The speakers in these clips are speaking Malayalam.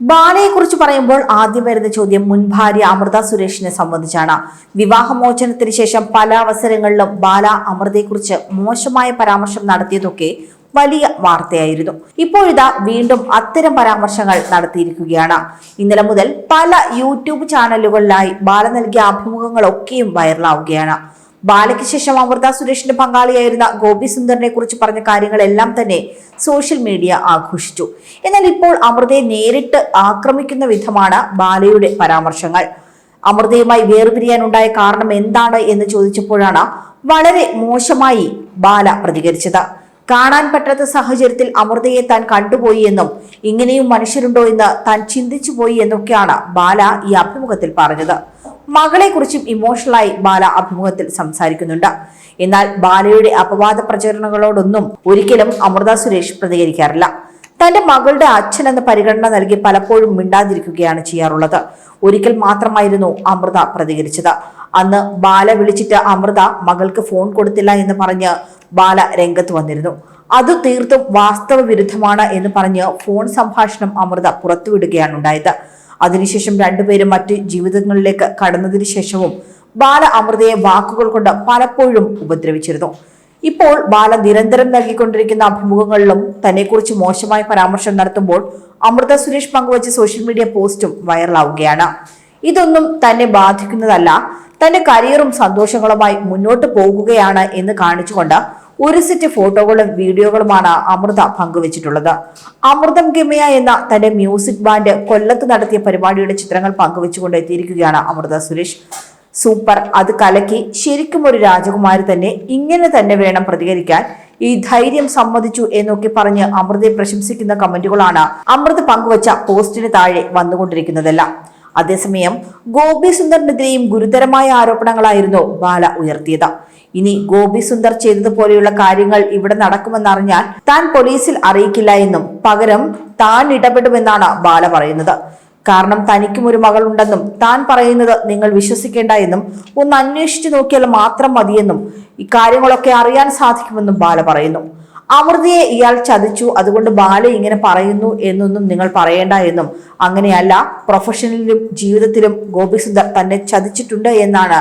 ബാലയെക്കുറിച്ച് പറയുമ്പോൾ ആദ്യം വരുന്ന ചോദ്യം മുൻ ഭാര്യ അമൃത സുരേഷിനെ സംബന്ധിച്ചാണ്. വിവാഹമോചനത്തിന് ശേഷം പല അവസരങ്ങളിലും ബാല അമൃതയെക്കുറിച്ച് മോശമായ പരാമർശം നടത്തിയതൊക്കെ വലിയ വാർത്തയായിരുന്നു. ഇപ്പോഴിതാ വീണ്ടും അത്തരം പരാമർശങ്ങൾ നടത്തിയിരിക്കുകയാണ്. ഇന്നലെ മുതൽ പല യൂട്യൂബ് ചാനലുകളിലായി ബാല നൽകിയ അഭിമുഖങ്ങളൊക്കെയും വൈറലാവുകയാണ്. ബാലയ്ക്ക് ശേഷം അമൃത സുരേഷിന്റെ പങ്കാളിയായിരുന്ന ഗോപി സുന്ദറിനെ കുറിച്ച് പറഞ്ഞ കാര്യങ്ങളെല്ലാം തന്നെ സോഷ്യൽ മീഡിയ ആഘോഷിച്ചു. എന്നാൽ ഇപ്പോൾ അമൃതയെ നേരിട്ട് ആക്രമിക്കുന്ന വിധമാണ് ബാലയുടെ പരാമർശങ്ങൾ. അമൃതയുമായി വേർപിരിയാനുണ്ടായ കാരണം എന്താണ് എന്ന് ചോദിച്ചപ്പോഴാണ് വളരെ മോശമായി ബാല പ്രതികരിച്ചത്. കാണാൻ പറ്റാത്ത സാഹചര്യത്തിൽ അമൃതയെ താൻ കണ്ടുപോയി എന്നും ഇങ്ങനെയും മനുഷ്യരുണ്ടോ എന്ന് താൻ ചിന്തിച്ചു പോയി എന്നൊക്കെയാണ് ബാല ഈ അഭിമുഖത്തിൽ പറഞ്ഞത്. മകളെക്കുറിച്ചും ഇമോഷണലായി ബാല അഭിമുഖത്തിൽ സംസാരിക്കുന്നുണ്ട്. എന്നാൽ ബാലയുടെ അപവാദ പ്രചരണങ്ങളോടൊന്നും ഒരിക്കലും അമൃത സുരേഷ് പ്രതികരിക്കാറില്ല. തന്റെ മകളുടെ അച്ഛൻ എന്ന പരിഗണന നൽകി പലപ്പോഴും മിണ്ടാതിരിക്കുകയാണ് ചെയ്യാറുള്ളത്. ഒരിക്കൽ മാത്രമായിരുന്നു അമൃത പ്രതികരിച്ചത്. അന്ന് ബാല വിളിച്ചിട്ട് അമൃത മകൾക്ക് ഫോൺ കൊടുത്തില്ല എന്ന് പറഞ്ഞ് ബാല രംഗത്ത് വന്നിരുന്നു. അത് തീർത്തും വാസ്തവ വിരുദ്ധമാണ് എന്ന് പറഞ്ഞ് ഫോൺ സംഭാഷണം അമൃത പുറത്തുവിടുകയാണ് ഉണ്ടായത്. അതിനുശേഷം രണ്ടുപേരും മറ്റ് ജീവിതങ്ങളിലേക്ക് കടന്നതിന് ശേഷവും ബാല അമൃതയെ വാക്കുകൾ കൊണ്ട് പലപ്പോഴും ഉപദ്രവിച്ചിരുന്നു. ഇപ്പോൾ ബാല നിരന്തരം നൽകിക്കൊണ്ടിരിക്കുന്ന അഭിമുഖങ്ങളിലും തന്നെക്കുറിച്ച് മോശമായ പരാമർശം നടത്തുമ്പോൾ അമൃത സുരേഷ് പങ്കുവച്ച സോഷ്യൽ മീഡിയ പോസ്റ്റും വൈറലാവുകയാണ്. ഇതൊന്നും തന്നെ ബാധിക്കുന്നതല്ല തന്റെ കരിയറും സന്തോഷങ്ങളുമായി മുന്നോട്ട് പോകുകയാണ് എന്ന് കാണിച്ചുകൊണ്ട് ഒരു സെറ്റ് ഫോട്ടോകളും വീഡിയോകളുമാണ് അമൃത പങ്കുവച്ചിട്ടുള്ളത്. അമൃതം ഗമയ എന്ന തന്റെ മ്യൂസിക് ബാൻഡ് കൊല്ലത്ത് നടത്തിയ പരിപാടിയുടെ ചിത്രങ്ങൾ പങ്കുവച്ചുകൊണ്ട് എത്തിയിരിക്കുകയാണ് അമൃത സുരേഷ്. സൂപ്പർ അത് കലക്കി ശരിക്കും ഒരു രാജകുമാരി തന്നെ ഇങ്ങനെ തന്നെ വേണം പ്രതികരിക്കാൻ. ഈ ധൈര്യം സമ്മതിച്ചു എന്നൊക്കെ പറഞ്ഞ് അമൃതയെ പ്രശംസിക്കുന്ന കമന്റുകളാണ് അമൃത് പങ്കുവച്ച പോസ്റ്റിന് താഴെ വന്നുകൊണ്ടിരിക്കുന്നതെല്ലാം. അതേസമയം ഗോപി സുന്ദറിനെതിരെയും ഗുരുതരമായ ആരോപണങ്ങളായിരുന്നു ബാല ഉയർത്തിയത്. ഇനി ഗോപി സുന്ദർ ചെയ്തതുപോലെയുള്ള കാര്യങ്ങൾ ഇവിടെ നടക്കുമെന്നറിഞ്ഞാൽ താൻ പോലീസിൽ അറിയിക്കില്ല എന്നും പകരം താൻ ഇടപെടുമെന്നാണ് ബാല പറയുന്നത്. കാരണം തനിക്കും ഒരു മകളുണ്ടെന്നും താൻ പറയുന്നത് നിങ്ങൾ വിശ്വസിക്കേണ്ട എന്നും ഒന്ന് അന്വേഷിച്ചു നോക്കിയാൽ മാത്രം മതിയെന്നും ഇക്കാര്യങ്ങളൊക്കെ അറിയാൻ സാധിക്കുമെന്നും ബാല പറയുന്നു. അമൃതയെ ഇയാൾ ചതിച്ചു. അതുകൊണ്ട് ബാല ഇങ്ങനെ പറയുന്നു എന്നൊന്നും നിങ്ങൾ പറയേണ്ട എന്നും. അങ്ങനെയല്ല പ്രൊഫഷണലിലും ജീവിതത്തിലും ഗോപിസുന്ദർ തന്നെ ചതിച്ചിട്ടുണ്ട് എന്നാണ്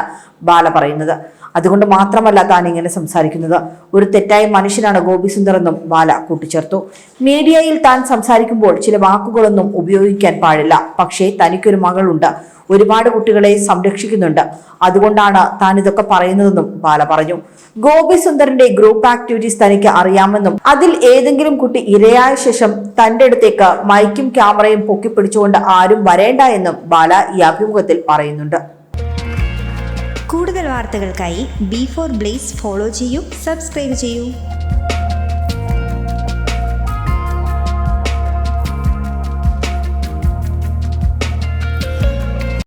ബാല പറയുന്നത്. അതുകൊണ്ട് മാത്രമല്ല താൻ ഇങ്ങനെ സംസാരിക്കുന്നത്. ഒരു തെറ്റായ മനുഷ്യനാണ് ഗോപിസുന്ദർ എന്നും ബാല കൂട്ടിച്ചേർത്തു. മീഡിയയിൽ താൻ സംസാരിക്കുമ്പോൾ ചില വാക്കുകളൊന്നും ഉപയോഗിക്കാൻ പാടില്ല. പക്ഷേ തനിക്കൊരു മകളുണ്ട്. ഒരുപാട് കുട്ടികളെ സംരക്ഷിക്കുന്നുണ്ട്. അതുകൊണ്ടാണ് താൻ ഇതൊക്കെ പറയുന്നതെന്നും ബാല പറഞ്ഞു. ഗോപി സുന്ദറിന്റെ ഗ്രൂപ്പ് ആക്ടിവിറ്റീസ് തനിക്ക് അറിയാമെന്നും അതിൽ ഏതെങ്കിലും കുട്ടി ഇരയായ ശേഷം തന്റെ അടുത്തേക്ക് മൈക്കും ക്യാമറയും പൊക്കി പിടിച്ചുകൊണ്ട് ആരും വരേണ്ട എന്നും ബാല ഈ അഭിമുഖത്തിൽ പറയുന്നുണ്ട്. കൂടുതൽ വാർത്തകൾക്കായി ബി ഫോർ ബ്ലേസ് ഫോളോ ചെയ്യൂ സബ്സ്ക്രൈബ് ചെയ്യൂ.